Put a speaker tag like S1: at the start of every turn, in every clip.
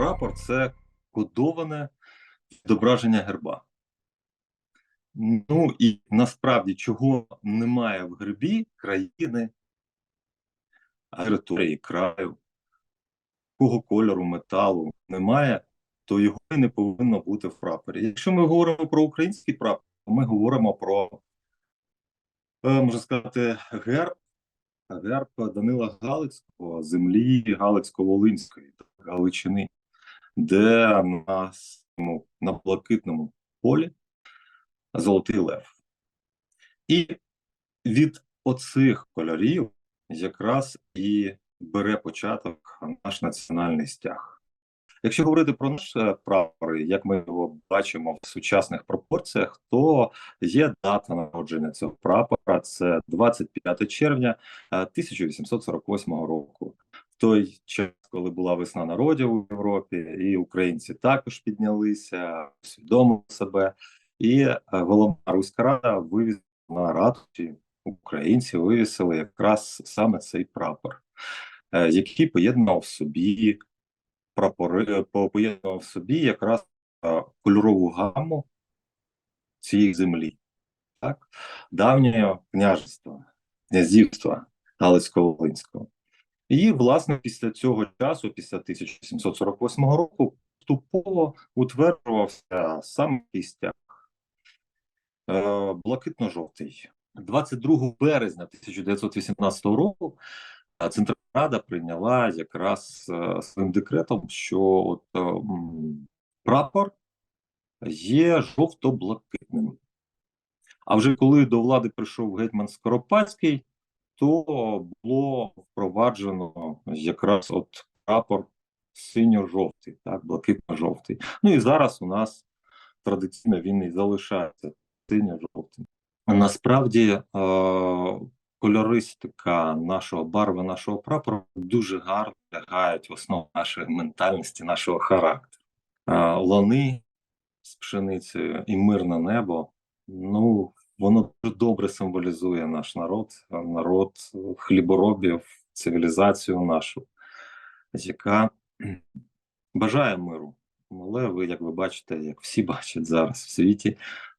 S1: прапор це кодоване відображення герба. Ну і насправді, чого немає в гербі країни, території, краю, якого кольору металу немає, то його і не повинно бути в прапорі. Якщо ми говоримо про український прапор, то ми говоримо про, е, можна сказати, герб, герб Данила Галицького, землі Галицько-Волинської, Галичини, де на, на блакитному полі Золотий Лев. І від оцих кольорів якраз і бере початок наш національний стяг. Якщо говорити про наш е, прапор, як ми його бачимо в сучасних пропорціях, то є дата народження цього прапора це 25 червня 1848 року. Той час, коли була весна народів у Європі, і українці також піднялися, усвідомили себе. І е, головна руська рада вивізла на ратуші українці вивісили якраз саме цей прапор, е, який поєднав в собі прапори, поєднував в собі якраз е, кольорову гаму цієї землі, так, давнього княжества, князівства Галицько-Волинського. І, власне, після цього часу, після 1748 року, поступово утверджувався саме цей стяг. Е, блакитно-жовтий. 22 березня 1918 року е, Центральна Рада прийняла якраз е, своїм декретом, що от прапор є жовто-блакитним. А вже коли до влади прийшов гетьман Скоропадський, то було впроваджено якраз от прапор синьо-жовтий, так, блакитно-жовтий. Ну і зараз у нас традиційно він і залишається синьо-жовтим. Насправді е, кольористика нашого барви, нашого прапору дуже гарно лягають в основу нашої ментальності, нашого характеру. Е, лани з пшеницею і мирне небо. Ну, воно дуже добре символізує наш народ, народ хліборобів, цивілізацію нашу, яка бажає миру. Але ви, як ви бачите, як всі бачать зараз в світі,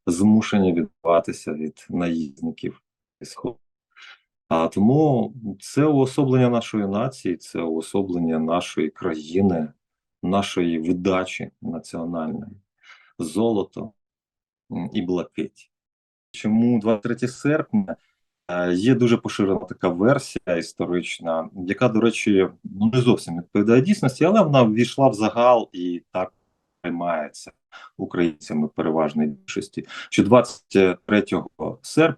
S1: змушені відбуватися від наїзників сходу. А тому це уособлення нашої нації, це уособлення нашої країни, нашої видачі національної, золото і блакить. Чому 23 серпня е, є дуже поширена така версія історична, яка, до речі, ну не зовсім відповідає дійсності, але вона ввійшла в загал і так приймається українцями переважної більшості, що 23 серпня,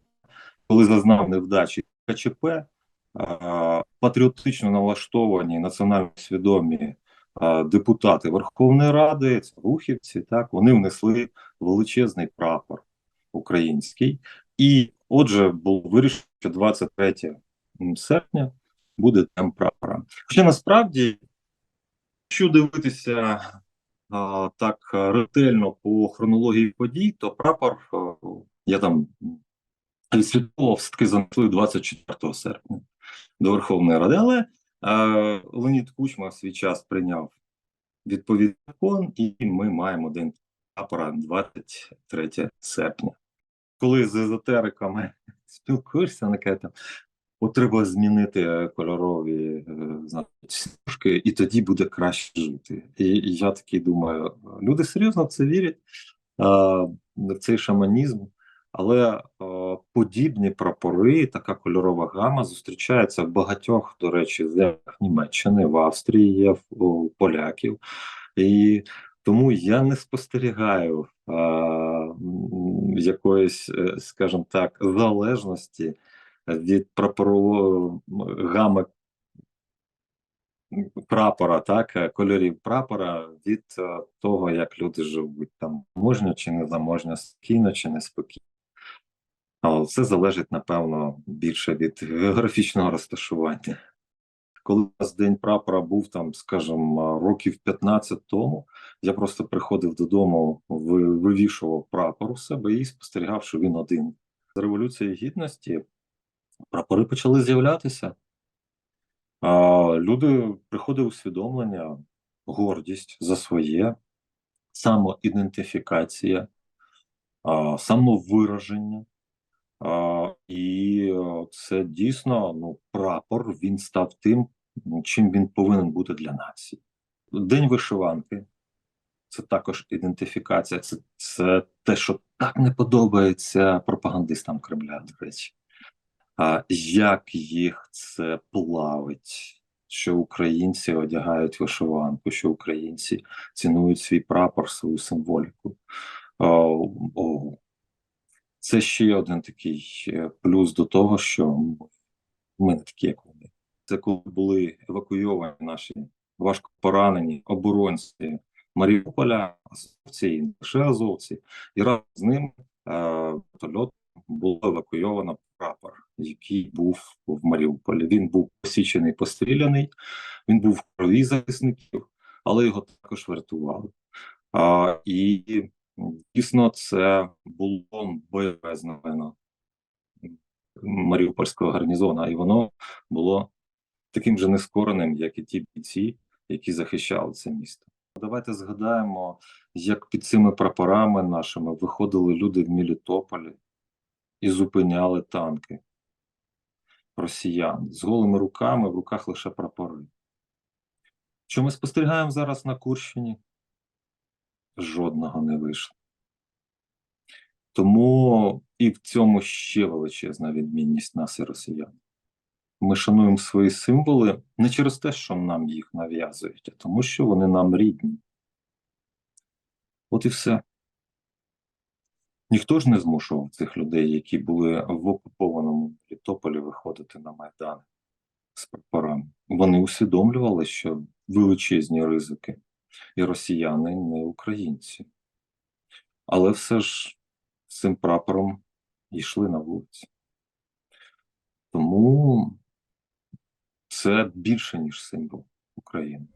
S1: коли зазнав невдачі КЧП, патріотично налаштовані національно свідомі депутати Верховної Ради, рухівці, так вони внесли величезний прапор український, і отже, було вирішено, що 23 серпня буде днем прапора. Хоча насправді, якщо дивитися так ретельно по хронології подій, то прапор я там відслідковував все-таки занесли 24 серпня до Верховної Ради, але Леонід Кучма в свій час прийняв відповідний закон, і ми маємо день прапора 23 серпня. Коли з езотериками спілкуєшся, на там От треба змінити кольорові е, значки, і тоді буде краще жити. І, і я такий думаю, люди серйозно в це вірять, в цей шаманізм, але а, подібні прапори, така кольорова гама зустрічається в багатьох, до речі, землях Німеччини, в Австрії є у поляків. І тому я не спостерігаю якоїсь, е, скажімо так, залежності від прапорової гами прапора, так, кольорів прапора від е, того, як люди живуть там можна чи не заможня, спокійно чи неспокійно. Але це залежить, напевно, більше від географічного розташування. Коли у нас день прапора був там, скажімо, років 15 тому, я просто приходив додому, вивішував прапор у себе і спостерігав, що він один. З Революції Гідності прапори почали з'являтися. Люди приходили усвідомлення, гордість за своє, самоідентифікація, самовираження. І е, це дійсно ну, прапор, він став тим, чим він повинен бути для нації. День вишиванки це також ідентифікація, це, це те, що так не подобається пропагандистам Кремля, до речі. А як їх це плавить? Що українці одягають вишиванку, що українці цінують свій прапор, свою символіку. О, о, це ще один такий е, плюс до того, що ми не такі, як вони. Це коли були евакуйовані наші важко поранені оборонці Маріуполя, азовці і не лише азовці, і разом з ним е, вертольот було евакуйовано прапор, який був в Маріуполі. Він був посічений, постріляний, він був в крові захисників, але його також врятували. А, і дійсно це було бойове знамено Маріупольського гарнізону, і воно було таким же нескореним, як і ті бійці, які захищали це місто. Давайте згадаємо, як під цими прапорами нашими виходили люди в Мелітополі і зупиняли танки росіян з голими руками, в руках лише прапори. Що ми спостерігаємо зараз на Курщині? Жодного не вийшло. Тому і в цьому ще величезна відмінність нас і росіян. Ми шануємо свої символи не через те, що нам їх нав'язують, а тому, що вони нам рідні. От і все. Ніхто ж не змушував цих людей, які були в окупованому Літополі, виходити на Майдан з прапорами. Вони усвідомлювали, що величезні ризики, і росіяни не українці. Але все ж з цим прапором йшли на вулиці. Тому це більше ніж символ України.